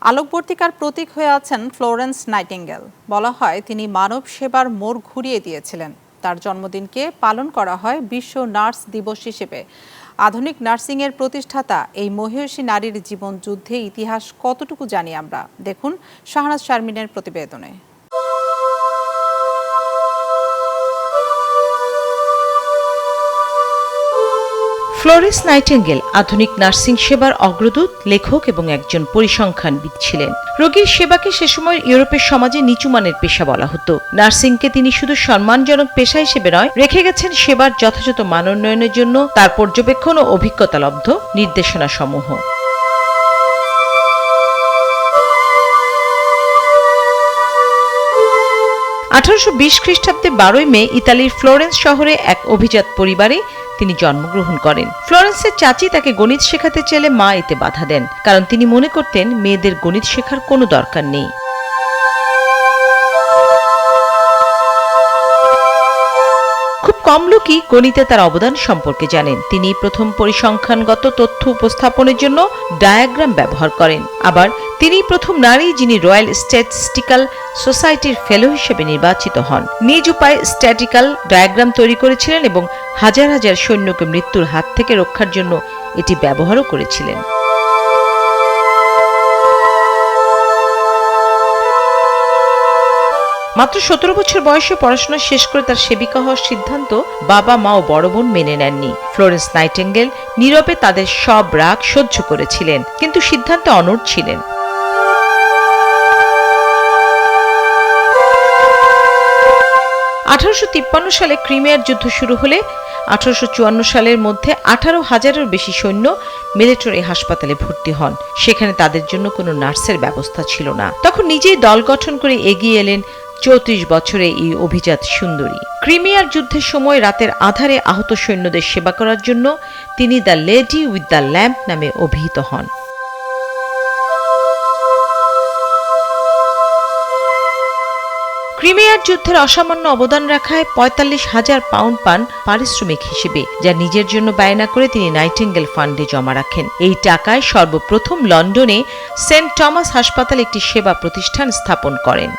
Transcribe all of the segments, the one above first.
আলোকবর্তিকার প্রতীক হয়ে আছেন Florence nightingale. বলা হয়, তিনি মানব সেবার মোড় ঘুরিয়ে দিয়েছিলেন। তার জন্মদিনকে পালন করা হয় বিশ্ব নার্স দিবস হিসেবে। আধুনিক নার্সিংয়ের প্রতিষ্ঠাতা, এই মহিষী নারীর জীবন যুদ্ধে ইতিহাস কতটুকু জানি আমরা। দেখুন শাহনাজ শারমিনের প্রতিবেদনে। ফ্লোরেন্স নাইটেঙ্গেল আধুনিক নার্সিং সেবার অগ্রদূত, লেখক এবং একজন পরিসংখ্যানবিদ ছিলেন। রোগীর সেবাকে সে সময় ইউরোপের সমাজে নিচুমানের পেশা বলা হতো। নার্সিংকে তিনি শুধু সম্মানজনক পেশা হিসেবে নয়, রেখে গেছেন সেবার যথাযথ মানোন্নয়নের জন্য তার পর্যবেক্ষণ ও অভিজ্ঞতালব্ধ নির্দেশনা সমূহ আঠারোশো বিশ খ্রিস্টাব্দে বারোই মে, ইতালির ফ্লোরেন্স শহরে এক অভিজাত পরিবারে তিনি জন্মগ্রহণ করেন। ফ্লোরেন্সের চাচি তাকে গণিত শেখাতে চাইলে মা এতে বাধা দেন, কারণ তিনি মনে করতেন মেয়েদের গণিত শেখার কোনো দরকার নেই। খুব কম লোকই গণিতে তার অবদান সম্পর্কে জানেন। তিনি প্রথম পরিসংখ্যানগত তথ্য উপস্থাপনের জন্য ডায়াগ্রাম ব্যবহার করেন। আবার তিনি প্রথম নারী যিনি রয়্যাল স্ট্যাটিস্টিক্যাল সোসাইটির ফেলো হিসেবে নির্বাচিত হন। নিজ উপায়ে স্ট্যাটিক্যাল ডায়াগ্রাম তৈরি করেছিলেন এবং হাজার হাজার সৈন্যকে মৃত্যুর হাত থেকে রক্ষার জন্য এটি ব্যবহারও করেছিলেন। মাত্র সতেরো বছর বয়সে পড়াশোনা শেষ করে তার সেবিকা হওয়ার সিদ্ধান্ত বাবা, মা ও বড় বোন মেনে নেননি। ফ্লোরেন্স নাইটেঙ্গেল নীরবে তাদের সব রাগ সহ্য করেছিলেন, কিন্তু সিদ্ধান্তে অনড় ছিলেন। আঠারোশো তিপ্পান্ন সালে ক্রিমিয়ার যুদ্ধ শুরু হলে আঠারোশো চুয়ান্ন সালের মধ্যে আঠারো হাজারের বেশি সৈন্য মিলিটারি হাসপাতালে ভর্তি হন। সেখানে তাদের জন্য কোনো নার্সের ব্যবস্থা ছিল না। তখন নিজেই দল গঠন করে এগিয়ে এলেন চৌত্রিশ বছরে এই অভিজাত সুন্দরী। ক্রিমিয়ার যুদ্ধের সময় রাতের আধারে আহত সৈন্যদের সেবা করার জন্য তিনি the lady with the lamp নামে অভিহিত হন। ক্রিমিয়ার যুদ্ধের অসামান্য অবদান রাখায় পঁয়তাল্লিশ হাজার পাউন্ড পান পারিশ্রমিক হিসেবে, যা নিজের জন্য ব্যয় না করে তিনি নাইটিঙ্গেল ফান্ডে জমা রাখেন। এই টাকায় সর্বপ্রথম লন্ডনে সেন্ট টমাস হাসপাতাল একটি সেবা প্রতিষ্ঠান স্থাপন করেন।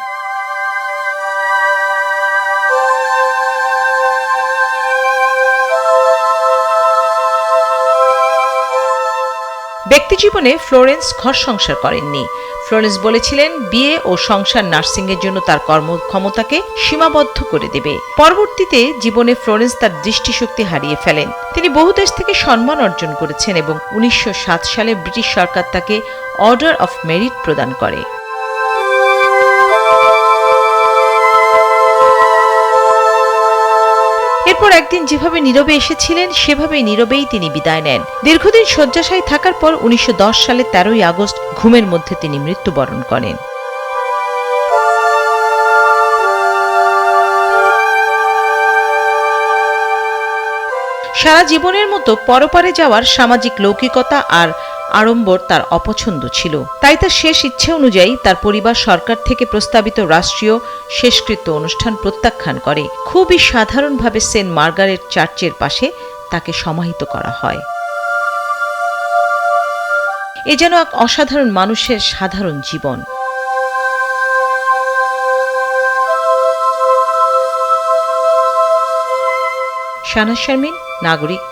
ব্যক্তিজীবনে ফ্লোরেন্স ঘর সংসার করেননি। ফ্লোরেন্স বলেছিলেন, বিয়ে ও সংসার নার্সিংয়ের জন্য তার কর্মক্ষমতাকে সীমাবদ্ধ করে দেবে। পরবর্তীতে জীবনে ফ্লোরেন্স তার দৃষ্টিশক্তি হারিয়ে ফেলেন। তিনি বহু দেশ থেকে সম্মান অর্জন করেছেন এবং উনিশশো সাত সালে ব্রিটিশ সরকার তাকে অর্ডার অফ মেরিট প্রদান করে। এরপর একদিন যেভাবে নীরবে এসেছিলেন, সেভাবেই নীরবেই তিনি বিদায় নেন। দীর্ঘদিন শয্যাশায়ী থাকার পর উনিশশো সালে তেরোই আগস্ট ঘুমের মধ্যে তিনি মৃত্যুবরণ করেন। সারা জীবনের মতো পরপারে যাওয়ার সামাজিক লৌকিকতা আর আড়ম্বর তার অপছন্দ ছিল। তাই তার শেষ ইচ্ছে অনুযায়ী তার পরিবার সরকার থেকে প্রস্তাবিত রাষ্ট্রীয় শেষকৃত্য অনুষ্ঠান প্রত্যাখ্যান করে। খুবই সাধারণভাবে সেন্ট মার্গারেট চার্চের পাশে তাকে সমাহিত করা হয়। এ যেন এক অসাধারণ মানুষের সাধারণ জীবন। শানা শারমিন, নাগরিক